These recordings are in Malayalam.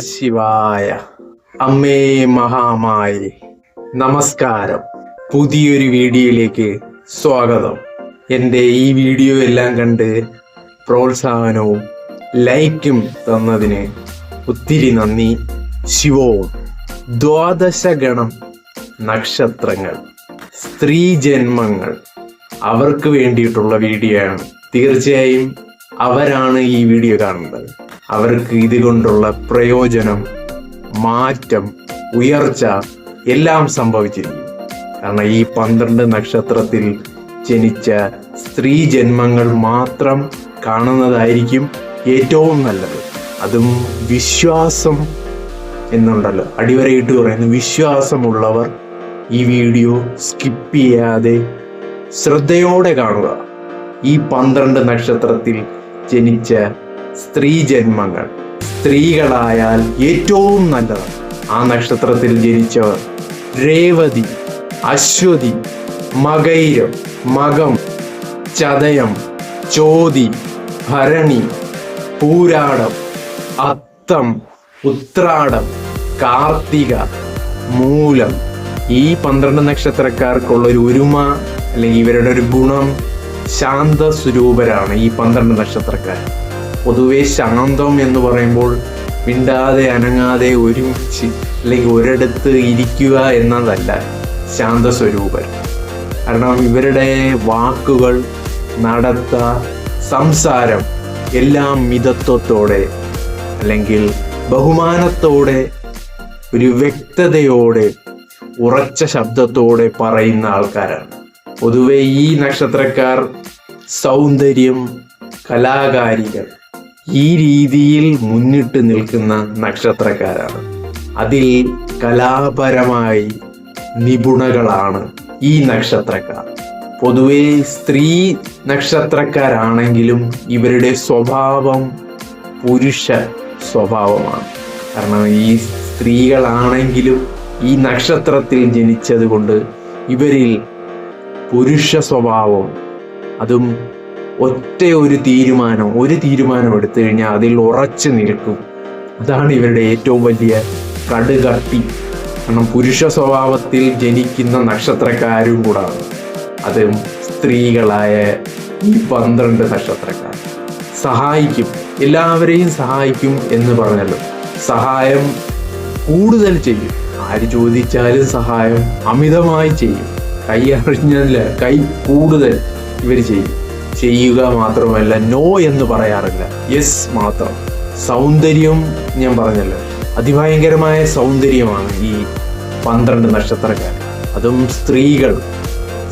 ശിവായ അമ്മേ മഹാമായി നമസ്കാരം. പുതിയൊരു വീഡിയോയിലേക്ക് സ്വാഗതം. എന്റെ ഈ വീഡിയോ എല്ലാം കണ്ട് പ്രോത്സാഹനവും ലൈക്കും തന്നതിന് ഒത്തിരി നന്ദി. ശിവവും ദ്വാദശഗണം നക്ഷത്രങ്ങൾ സ്ത്രീ ജന്മങ്ങൾ. അവർക്ക് വേണ്ടിയിട്ടുള്ള വീഡിയോ ആണ്. തീർച്ചയായും അവരാണ് ഈ വീഡിയോ കാണുന്നത്. അവർക്ക് ഇതുകൊണ്ടുള്ള പ്രയോജനം മാറ്റം ഉയർച്ച എല്ലാം സംഭവിച്ചിരിക്കും കാരണം ഈ പന്ത്രണ്ട് നക്ഷത്രത്തിൽ ജനിച്ച സ്ത്രീ ജന്മങ്ങൾ മാത്രം കാണുന്നതായിരിക്കും ഏറ്റവും നല്ലത്. അതും വിശ്വാസം എന്നുണ്ടല്ലോ. അടിവരയിട്ട് പറയുന്നു വിശ്വാസമുള്ളവർ ഈ വീഡിയോ സ്കിപ്പ് ചെയ്യാതെ ശ്രദ്ധയോടെ കാണുക. ഈ പന്ത്രണ്ട് നക്ഷത്രത്തിൽ ജനിച്ച സ്ത്രീ ജന്മങ്ങൾ സ്ത്രീകളായാൽ ഏറ്റവും നല്ലത് ആ നക്ഷത്രത്തിൽ ജനിച്ചവർ രേവതി അശ്വതി മകൈരം മകം ചതയം ചോതി ഭരണി പൂരാടം അത്തം ഉത്രാടം കാർത്തിക മൂലം. ഈ പന്ത്രണ്ട് നക്ഷത്രക്കാർക്കുള്ള ഒരു ഒരുമ അല്ലെങ്കിൽ ഇവരുടെ ഒരു ഗുണം ശാന്ത സ്വരൂപരാണ് ഈ പന്ത്രണ്ട് നക്ഷത്രക്കാർ. പൊതുവെ ശാന്തം എന്ന് പറയുമ്പോൾ മിണ്ടാതെ അനങ്ങാതെ ഒരുമിച്ച് അല്ലെങ്കിൽ ഒരിടത്ത് ഇരിക്കുക എന്നതല്ല ശാന്ത സ്വരൂപൻ. കാരണം ഇവരുടെ വാക്കുകൾ നടത്ത സംസാരം എല്ലാം മിതത്വത്തോടെ അല്ലെങ്കിൽ ബഹുമാനത്തോടെ ഒരു വ്യക്തതയോടെ ഉറച്ച ശബ്ദത്തോടെ പറയുന്ന ആൾക്കാരാണ്. പൊതുവെ ഈ നക്ഷത്രക്കാർ സൗന്ദര്യം കലാകാരികൾ. ഈ രീതിയിൽ മുന്നിട്ട് നിൽക്കുന്ന നക്ഷത്രക്കാരാണ്. അതിൽ കലാപരമായി നിപുണകളാണ് ഈ നക്ഷത്രക്കാർ. പൊതുവെ സ്ത്രീ നക്ഷത്രക്കാരാണെങ്കിലും ഇവരുടെ സ്വഭാവം പുരുഷ സ്വഭാവമാണ്. കാരണം ഈ സ്ത്രീകളാണെങ്കിലും ഈ നക്ഷത്രത്തിൽ ജനിച്ചത് കൊണ്ട് ഇവരിൽ പുരുഷ സ്വഭാവം അതും ഒറ്റ ഒരു തീരുമാനം ഒരു തീരുമാനം എടുത്തു കഴിഞ്ഞാൽ അതിൽ ഉറച്ചു നിൽക്കും. അതാണ് ഇവരുടെ ഏറ്റവും വലിയ കടുകട്ടി. കാരണം പുരുഷ സ്വഭാവത്തിൽ ജനിക്കുന്ന നക്ഷത്രക്കാരും കൂടാണ് അതും സ്ത്രീകളായ ഈ പന്ത്രണ്ട് നക്ഷത്രക്കാർ. സഹായിക്കും എല്ലാവരെയും സഹായിക്കും എന്ന് പറഞ്ഞല്ലോ. സഹായം കൂടുതൽ ചെയ്യും. ആര് ചോദിച്ചാലും സഹായം അമിതമായി ചെയ്യും. കൈ അറിഞ്ഞല്ല കൈ കൂടുതൽ ഇവർ ചെയ്യും. ചെയ്യുക മാത്രമല്ല നോ എന്ന് പറയാറില്ല. യെസ് മാത്രം. സൗന്ദര്യം ഞാൻ പറഞ്ഞല്ലോ. അതിഭയങ്കരമായ സൗന്ദര്യമാണ് ഈ പന്ത്രണ്ട് നക്ഷത്രക്കാർ. അതും സ്ത്രീകൾ.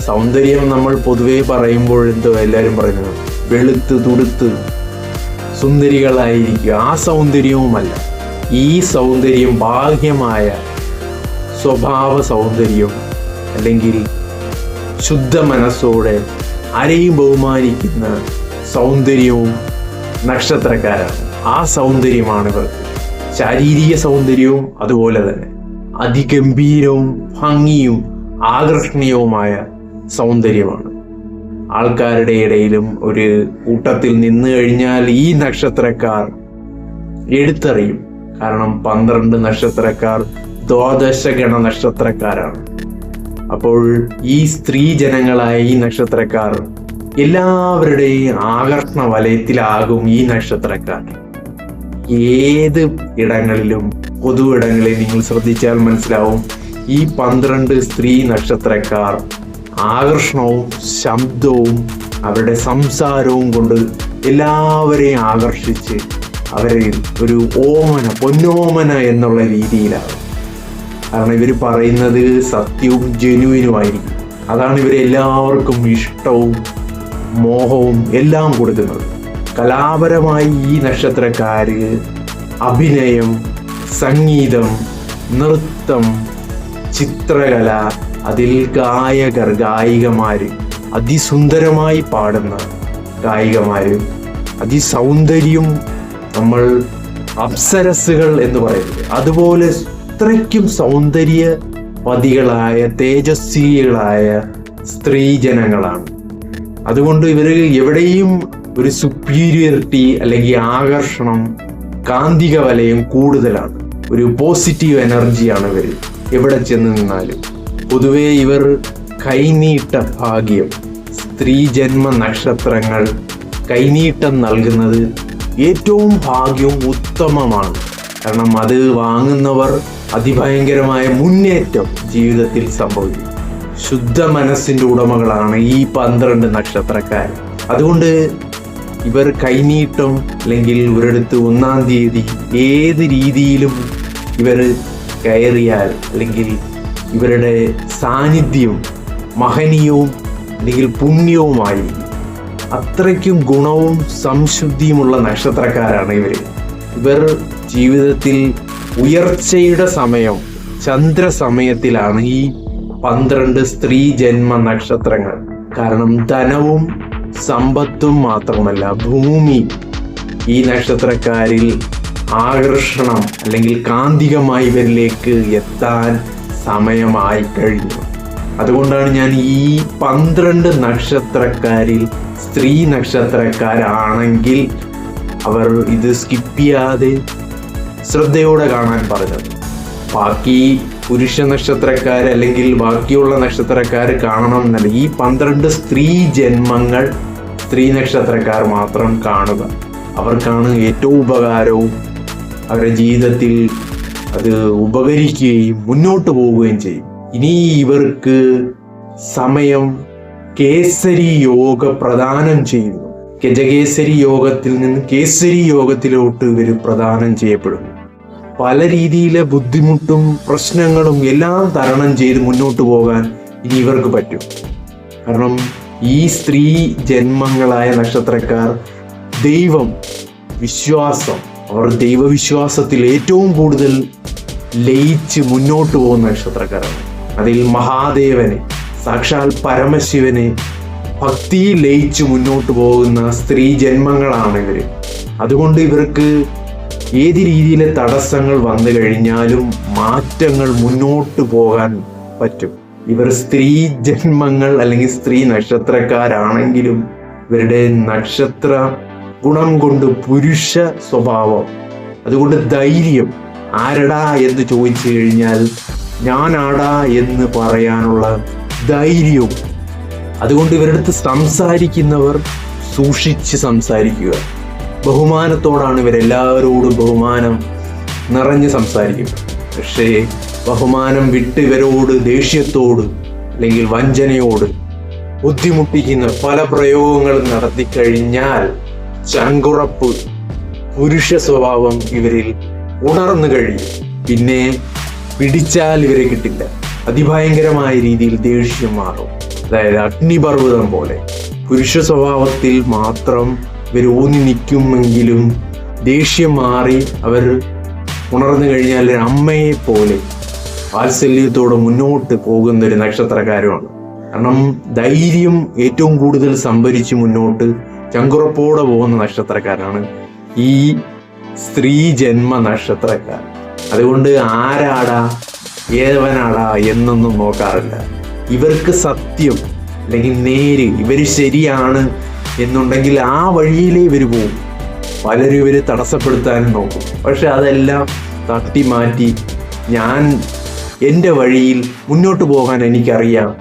സൗന്ദര്യം നമ്മൾ പൊതുവേ പറയുമ്പോൾ എന്തോ എല്ലാവരും പറയുന്നത്? വെളുത്ത് തുടുത്ത് സുന്ദരികളായിരിക്കുക. ആ സൗന്ദര്യവുമല്ല. ഈ സൗന്ദര്യം ബാഹ്യമായ സ്വഭാവ സൗന്ദര്യം അല്ലെങ്കിൽ ശുദ്ധ മനസ്സോടെ ആരെയും ബഹുമാനിക്കുന്ന സൗന്ദര്യവും നക്ഷത്രക്കാരാണ്. ആ സൗന്ദര്യമാണ് ഇവർക്ക് ശാരീരിക സൗന്ദര്യവും അതുപോലെ തന്നെ. അതിഗംഭീരവും ഭംഗിയും ആകർഷണീയവുമായ സൗന്ദര്യമാണ്. ആൾക്കാരുടെ ഇടയിലും ഒരു കൂട്ടത്തിൽ നിന്ന് കഴിഞ്ഞാൽ ഈ നക്ഷത്രക്കാർ എടുത്തറിയും. കാരണം പന്ത്രണ്ട് നക്ഷത്രക്കാർ ദ്വാദശ ഗണ നക്ഷത്രക്കാരാണ്. അപ്പോൾ ഈ സ്ത്രീ ജനങ്ങളായ ഈ നക്ഷത്രക്കാർ എല്ലാവരുടെയും ആകർഷണ വലയത്തിലാകും ഈ നക്ഷത്രക്കാർ. ഏത് ഇടങ്ങളിലും പൊതു ഇടങ്ങളിൽ നിങ്ങൾ ശ്രദ്ധിച്ചാൽ മനസ്സിലാവും ഈ പന്ത്രണ്ട് സ്ത്രീ നക്ഷത്രക്കാർ ആകർഷണവും ശബ്ദവും അവരുടെ സംസാരവും കൊണ്ട് എല്ലാവരെയും ആകർഷിച്ച് അവരെ ഒരു ഓമന പൊന്നോമന എന്നുള്ള രീതിയിലാണ് കാരണം ഇവർ പറയുന്നത് സത്യവും ജനുവിനുമായിരിക്കും. അതാണ് ഇവർ എല്ലാവർക്കും ഇഷ്ടവും മോഹവും എല്ലാം കൊടുക്കുന്നത്. കലാപരമായി ഈ നക്ഷത്രക്കാര് അഭിനയം സംഗീതം നൃത്തം ചിത്രകല അതിൽ ഗായകർ ഗായികമാർ അതിസുന്ദരമായി പാടുന്ന ഗായികമാർ അതിസൗന്ദര്യം നമ്മൾ അപ്സരസുകൾ എന്ന് പറയുന്നത് അതുപോലെ അത്രയ്ക്കും സൗന്ദര്യവതികളായ തേജസ്വികളായ സ്ത്രീജനങ്ങളാണ്. അതുകൊണ്ട് ഇവർ എവിടെയും ഒരു സുപ്പീരിയറിറ്റി അല്ലെങ്കിൽ ആകർഷണം കാന്തിക വലയം കൂടുതലാണ്. ഒരു പോസിറ്റീവ് എനർജിയാണ് ഇവർ എവിടെ ചെന്ന് നിന്നാലും. പൊതുവേ ഇവർ കൈനീട്ട ഭാഗ്യം സ്ത്രീ ജന്മ നക്ഷത്രങ്ങൾ കൈനീട്ടം നൽകുന്നത് ഏറ്റവും ഭാഗ്യവും ഉത്തമമാണ്. കാരണം അത് വാങ്ങുന്നവർ അതിഭയങ്കരമായ മുന്നേറ്റം ജീവിതത്തിൽ സംഭവിക്കും ശുദ്ധ മനസ്സിന്റെ ഉടമകളാണ് ഈ പന്ത്രണ്ട് നക്ഷത്രക്കാർ. അതുകൊണ്ട് ഇവർ കൈനീട്ടം അല്ലെങ്കിൽ ഒരിടത്ത് ഒന്നാം തീയതി ഏത് രീതിയിലും ഇവർ കയറിയാൽ അല്ലെങ്കിൽ ഇവരുടെ സാന്നിധ്യം മഹനീയവും അല്ലെങ്കിൽ പുണ്യവുമായി അത്രയ്ക്കും ഗുണവും സംശുദ്ധിയുമുള്ള നക്ഷത്രക്കാരാണ് ഇവർ. ഇവർ ജീവിതത്തിൽ ഉയർച്ചയുടെ സമയം ചന്ദ്രസമയത്തിലാണ് ഈ പന്ത്രണ്ട് സ്ത്രീ ജന്മ നക്ഷത്രങ്ങൾ. കാരണം ധനവും സമ്പത്തും മാത്രമല്ല ഭൂമി. ഈ നക്ഷത്രക്കാരിൽ ആകർഷണം അല്ലെങ്കിൽ കാന്തികമായി ഇവരിലേക്ക് എത്താൻ സമയമായി കഴിഞ്ഞു. അതുകൊണ്ടാണ് ഞാൻ ഈ പന്ത്രണ്ട് നക്ഷത്രക്കാരിൽ സ്ത്രീ നക്ഷത്രക്കാരാണെങ്കിൽ അവർ ഇത് സ്കിപ്പ് ചെയ്യാതെ ശ്രദ്ധയോടെ കാണാൻ പറഞ്ഞത്. ബാക്കി പുരുഷ നക്ഷത്രക്കാർ അല്ലെങ്കിൽ ബാക്കിയുള്ള നക്ഷത്രക്കാർ കാണണം എന്നല്ല ഈ പന്ത്രണ്ട് സ്ത്രീ ജന്മങ്ങൾ സ്ത്രീ നക്ഷത്രക്കാർ മാത്രം കാണുക. അവർക്കാണ് ഏറ്റവും ഉപകാരവും അവരുടെ ജീവിതത്തിൽ അത് ഉപകരിക്കുകയും മുന്നോട്ട് പോവുകയും ചെയ്യും. ഇനി ഇവർക്ക് സമയം കേസരി യോഗ പ്രദാനം ചെയ്യുന്നു. ഗജകേസരി യോഗത്തിൽ നിന്ന് കേസരി യോഗത്തിലോട്ട് ഇവർ പ്രദാനം ചെയ്യപ്പെടുന്നു. പല രീതിയിലെ ബുദ്ധിമുട്ടും പ്രശ്നങ്ങളും എല്ലാം തരണം ചെയ്ത് മുന്നോട്ട് പോകാൻ ഇനി ഇവർക്ക് പറ്റും. കാരണം ഈ സ്ത്രീ ജന്മങ്ങളായ നക്ഷത്രക്കാർ ദൈവം വിശ്വാസം അവർ ദൈവവിശ്വാസത്തിൽ ഏറ്റവും കൂടുതൽ ലയിച്ച് മുന്നോട്ട് പോകുന്ന നക്ഷത്രക്കാരാണ്. അതിൽ മഹാദേവനെ സാക്ഷാൽ പരമശിവനെ ഭക്തിയിൽ ലയിച്ച് മുന്നോട്ട് പോകുന്ന സ്ത്രീ ജന്മങ്ങളാണ് ഇവർ അതുകൊണ്ട് ഇവർക്ക് ഏത് രീതിയിലെ തടസ്സങ്ങൾ വന്നു കഴിഞ്ഞാലും മാറ്റങ്ങൾ മുന്നോട്ട് പോകാൻ പറ്റും. ഇവർ സ്ത്രീ ജന്മങ്ങൾ അല്ലെങ്കിൽ സ്ത്രീ നക്ഷത്രക്കാരാണെങ്കിലും ഇവരുടെ നക്ഷത്ര ഗുണം കൊണ്ട് പുരുഷ സ്വഭാവം അതുകൊണ്ട് ധൈര്യം ആരടാ എന്ന് ചോദിച്ചു കഴിഞ്ഞാൽ ഞാനാടാ എന്ന് പറയാനുള്ള ധൈര്യവും. അതുകൊണ്ട് ഇവരുടെ അടുത്ത് സംസാരിക്കുന്നവർ സൂക്ഷിച്ച് സംസാരിക്കുക. ബഹുമാനത്തോടാണ് ഇവരെല്ലാവരോടും ബഹുമാനം നിറഞ്ഞ് സംസാരിക്കും പക്ഷേ ബഹുമാനം വിട്ട് ഇവരോട് ദേഷ്യത്തോട് അല്ലെങ്കിൽ വഞ്ചനയോട് ബുദ്ധിമുട്ടിക്കുന്ന പല പ്രയോഗങ്ങളും നടത്തിക്കഴിഞ്ഞാൽ ചങ്കുറപ്പ് പുരുഷ സ്വഭാവം ഇവരിൽ ഉണർന്നു കഴിയും. പിന്നെ പിടിച്ചാൽ ഇവരെ കിട്ടില്ല. അതിഭയങ്കരമായ രീതിയിൽ ദേഷ്യം മാറും. അതായത് അഗ്നിപർവതം പോലെ. പുരുഷ സ്വഭാവത്തിൽ മാത്രം ഇവർ ഊന്നി നിൽക്കുമെങ്കിലും ദേഷ്യം മാറി അവർ ഉണർന്നു കഴിഞ്ഞാൽ അമ്മയെ പോലെ വാത്സല്യത്തോടെ മുന്നോട്ട് പോകുന്ന ഒരു നക്ഷത്രക്കാരുമാണ്. കാരണം ധൈര്യം ഏറ്റവും കൂടുതൽ സംഭരിച്ച് മുന്നോട്ട് ചങ്കുറപ്പോടെ പോകുന്ന നക്ഷത്രക്കാരാണ് ഈ സ്ത്രീ ജന്മ നക്ഷത്രക്കാർ. അതുകൊണ്ട് ആരാടാ ഏവനാടാ എന്നൊന്നും നോക്കാറില്ല. ഇവർക്ക് സത്യം അല്ലെങ്കിൽ നേര് ഇവർ ശരിയാണ് എന്നുണ്ടെങ്കിൽ ആ വഴിയിലേ ഇവർ പോകും പലരും ഇവർ തടസ്സപ്പെടുത്താനും നോക്കും. പക്ഷെ അതെല്ലാം തട്ടി മാറ്റി ഞാൻ എന്റെ വഴിയിൽ മുന്നോട്ട് പോകാൻ എനിക്കറിയാം.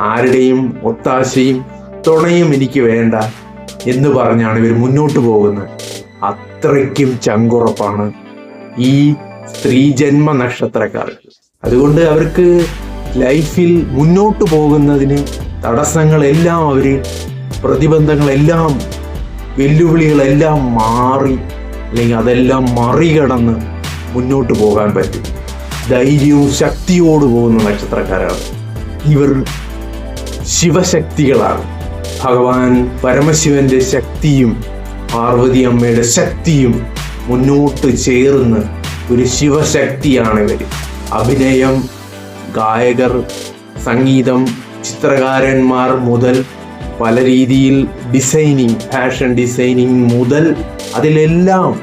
ആരുടെയും ഒത്താശയും തുണയും എനിക്ക് വേണ്ട എന്ന് പറഞ്ഞാണ് ഇവർ മുന്നോട്ട് പോകുന്നത്. അത്രയ്ക്കും ചങ്കുറപ്പാണ് ഈ സ്ത്രീ ജന്മ നക്ഷത്രക്കാർക്ക് അതുകൊണ്ട് അവർക്ക് ലൈഫിൽ മുന്നോട്ട് പോകുന്നതിന് തടസ്സങ്ങളെല്ലാം അവർ പ്രതിബന്ധങ്ങളെല്ലാം വെല്ലുവിളികളെല്ലാം മാറി അല്ലെങ്കിൽ അതെല്ലാം മറികടന്ന് മുന്നോട്ട് പോകാൻ പറ്റും. ധൈര്യവും ശക്തിയോട് പോകുന്ന നക്ഷത്രക്കാരാണ്. ഇവർ ശിവശക്തികളാണ്. ഭഗവാൻ പരമശിവന്റെ ശക്തിയും പാർവതി അമ്മയുടെ ശക്തിയും മുന്നോട്ട് ചേർന്ന് ഒരു ശിവശക്തിയാണ് ഇവർ അഭിനയം ഗായകർ സംഗീതം ചിത്രകാരന്മാർ മുതൽ പല രീതിയിൽ ഡിസൈനിങ് ഫാഷൻ ഡിസൈനിങ് മുതൽ അതിലെല്ലാം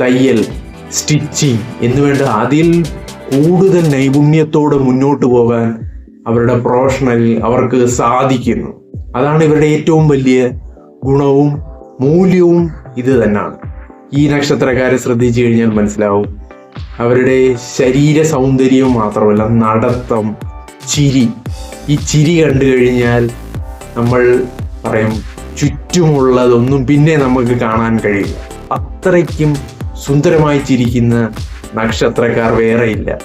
തയ്യൽ സ്റ്റിച്ചിങ് എന്നുവേണ്ട അതിൽ കൂടുതൽ നൈപുണ്യത്തോടെ മുന്നോട്ട് പോകാൻ അവരുടെ പ്രൊഫഷണലിൽ അവർക്ക് സാധിക്കുന്നു. അതാണ് ഇവരുടെ ഏറ്റവും വലിയ ഗുണവും മൂല്യവും ഇത് തന്നെയാണ് ഈ നക്ഷത്രക്കാരെ ശ്രദ്ധിച്ചു കഴിഞ്ഞാൽ മനസ്സിലാവും. അവരുടെ ശരീര സൗന്ദര്യം മാത്രമല്ല നടത്തം ചിരി. ഈ ചിരി കണ്ടു കഴിഞ്ഞാൽ നമ്മൾ പറയും ചുറ്റുമുള്ളതൊന്നും പിന്നെ നമുക്ക് കാണാൻ കഴിയില്ല. അത്രയ്ക്കും സുന്ദരമായി ചിരിക്കുന്ന നക്ഷത്രക്കാർ വേറെയില്ല.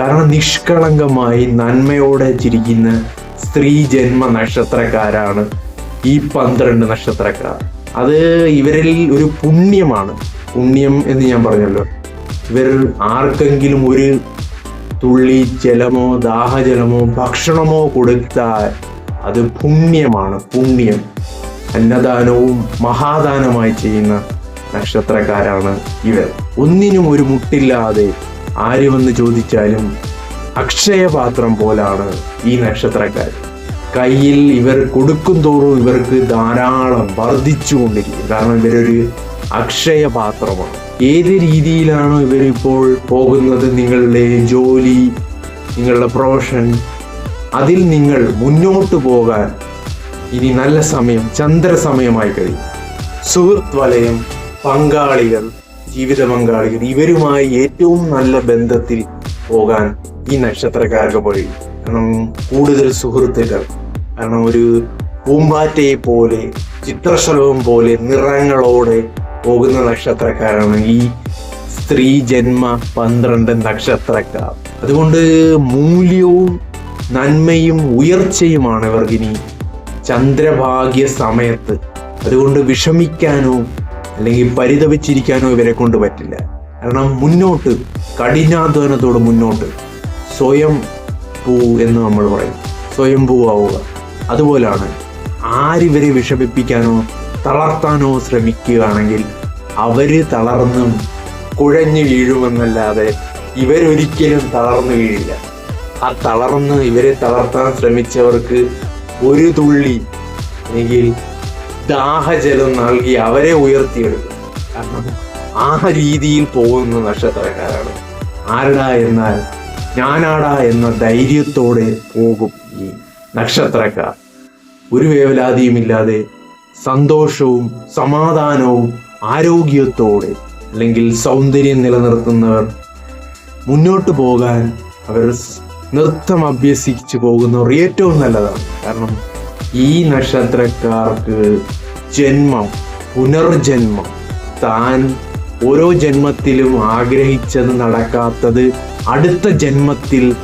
കാരണം നിഷ്കളങ്കമായി നന്മയോടെ ചിരിക്കുന്ന സ്ത്രീ ജന്മ നക്ഷത്രക്കാരാണ് ഈ പന്ത്രണ്ട് നക്ഷത്രക്കാർ. അത് ഇവരിൽ ഒരു പുണ്യമാണ്. പുണ്യം എന്ന് ഞാൻ പറഞ്ഞല്ലോ. ഇവർ ആർക്കെങ്കിലും ഒരു തുള്ളി ജലമോ ദാഹജലമോ ഭക്ഷണമോ കൊടുത്താൽ അത് പുണ്യമാണ് പുണ്യം. അന്നദാനവും മഹാദാനമായി ചെയ്യുന്ന നക്ഷത്രക്കാരാണ് ഇവർ. ഒന്നിനും ഒരു മുട്ടില്ലാതെ ആര് വന്ന് ചോദിച്ചാലും അക്ഷയപാത്രം പോലാണ് ഈ നക്ഷത്രക്കാർ. കയ്യിൽ ഇവർ കൊടുക്കും തോറും ഇവർക്ക് ധാരാളം വർദ്ധിച്ചുകൊണ്ടിരിക്കും. കാരണം ഇവരൊരു അക്ഷയപാത്രമാണ്. ഏത് രീതിയിലാണോ ഇവരിപ്പോൾ പോകുന്നത്? നിങ്ങളുടെ ജോലി നിങ്ങളുടെ പ്രൊഫഷൻ അതിൽ നിങ്ങൾ മുന്നോട്ട് പോകാൻ ഇനി നല്ല സമയം ചന്ദ്രസമയമായി കഴിയും. സുഹൃത്ത് വലയം പങ്കാളികൾ ജീവിത പങ്കാളികൾ ഇവരുമായി ഏറ്റവും നല്ല ബന്ധത്തിൽ പോകാൻ ഈ നക്ഷത്രക്കാർക്ക് വഴി കാരണം കൂടുതൽ സുഹൃത്തുക്കൾ. കാരണം ഒരു പൂമ്പാറ്റയെ പോലെ ചിത്രശലവും പോലെ നിറങ്ങളോടെ പോകുന്ന നക്ഷത്രക്കാരാണ് ഈ സ്ത്രീ ജന്മ പന്ത്രണ്ട് നക്ഷത്രക്കാർ. അതുകൊണ്ട് മൂല്യവും നന്മയും ഉയർച്ചയുമാണ് ഇവർക്കിനി ചന്ദ്രഭാഗ്യ സമയത്ത്. അതുകൊണ്ട് വിഷമിക്കാനോ അല്ലെങ്കിൽ പരിതപിച്ചിരിക്കാനോ ഇവരെ കൊണ്ട് പറ്റില്ല. കാരണം മുന്നോട്ട് കഠിനാധ്വാനത്തോട് മുന്നോട്ട് സ്വയം പൂ എന്ന് നമ്മൾ പറയും. സ്വയം പൂവാവുക. അതുപോലാണ് ആരിവരെ വിഷമിപ്പിക്കാനോ തളർത്താനോ ശ്രമിക്കുകയാണെങ്കിൽ അവർ തളർന്നും കുഴഞ്ഞു വീഴുമെന്നല്ലാതെ ഇവരൊരിക്കലും തളർന്നു വീഴില്ല. ആ തളർന്ന് ഇവരെ തളർത്താൻ ശ്രമിച്ചവർക്ക് ഒരു തുള്ളി അല്ലെങ്കിൽ ദാഹജലം നൽകി അവരെ ഉയർത്തിയെടുക്കും. കാരണം ആ രീതിയിൽ പോകുന്ന നക്ഷത്രക്കാരാണ്. ആരടാ എന്നാൽ ഞാനാടാ എന്ന ധൈര്യത്തോടെ പോകും ഈ നക്ഷത്രക്കാർ. ഒരു വേവലാതിയുമില്ലാതെ സന്തോഷവും സമാധാനവും ആരോഗ്യത്തോടെ അല്ലെങ്കിൽ സൗന്ദര്യം നിലനിർത്തുന്നവർ മുന്നോട്ട് പോകാൻ അവർ നൃത്തം അഭ്യസിച്ചു പോകുന്നവർ ഏറ്റവും നല്ലതാണ്. കാരണം ഈ നക്ഷത്രക്കാർക്ക് ജന്മം പുനർജന്മം. താൻ ഓരോ ജന്മത്തിലും ആഗ്രഹിച്ചത് നടക്കാത്തത് അടുത്ത ജന്മത്തിൽ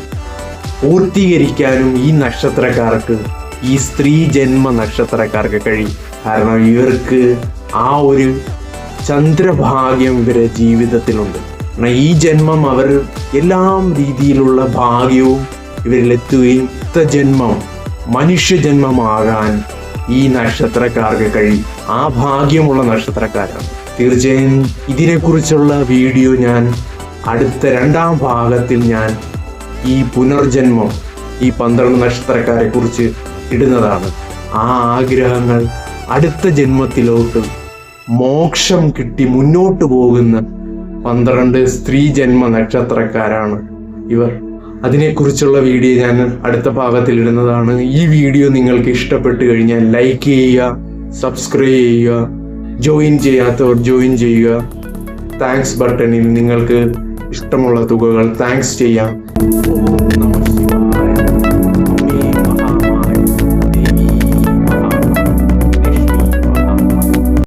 പൂർത്തീകരിക്കാനും ഈ നക്ഷത്രക്കാർക്ക് ഈ സ്ത്രീ ജന്മ നക്ഷത്രക്കാർക്ക് കഴിയും. കാരണം ഇവർക്ക് ആ ഒരു ചന്ദ്രഭാഗ്യം ഇവരെ ജീവിതത്തിലുണ്ട്. ഈ ജന്മം അവർ എല്ലാം രീതിയിലുള്ള ഭാഗ്യവും ഇവരിലെത്തുകയും ഇത്ത ജന്മം മനുഷ്യജന്മമാകാൻ ഈ നക്ഷത്രക്കാർക്ക് കഴിയും. ആ ഭാഗ്യമുള്ള നക്ഷത്രക്കാരാണ്. തീർച്ചയായും ഇതിനെക്കുറിച്ചുള്ള വീഡിയോ ഞാൻ അടുത്ത രണ്ടാം ഭാഗത്തിൽ ഞാൻ ഈ പുനർജന്മം ഈ പന്ത്രണ്ട് നക്ഷത്രക്കാരെ കുറിച്ച് ഇടുന്നതാണ്. ആ ആഗ്രഹങ്ങൾ അടുത്ത ജന്മത്തിലോട്ട് മോക്ഷം കിട്ടി മുന്നോട്ട് പോകുന്ന പന്ത്രണ്ട് സ്ത്രീ ജന്മ നക്ഷത്രക്കാരാണ് ഇവർ. അതിനെക്കുറിച്ചുള്ള വീഡിയോ ഞാൻ അടുത്ത ഭാഗത്തിൽ ഇടുന്നതാണ്. ഈ വീഡിയോ നിങ്ങൾക്ക് ഇഷ്ടപ്പെട്ട് കഴിഞ്ഞാൽ ലൈക്ക് ചെയ്യുക സബ്സ്ക്രൈബ് ചെയ്യുക ജോയിൻ ചെയ്യാത്തവർ ജോയിൻ ചെയ്യുക. താങ്ക്സ് ബട്ടണിൽ നിങ്ങൾക്ക് ഇഷ്ടമുള്ള തുകകൾ താങ്ക്സ് ചെയ്യാം.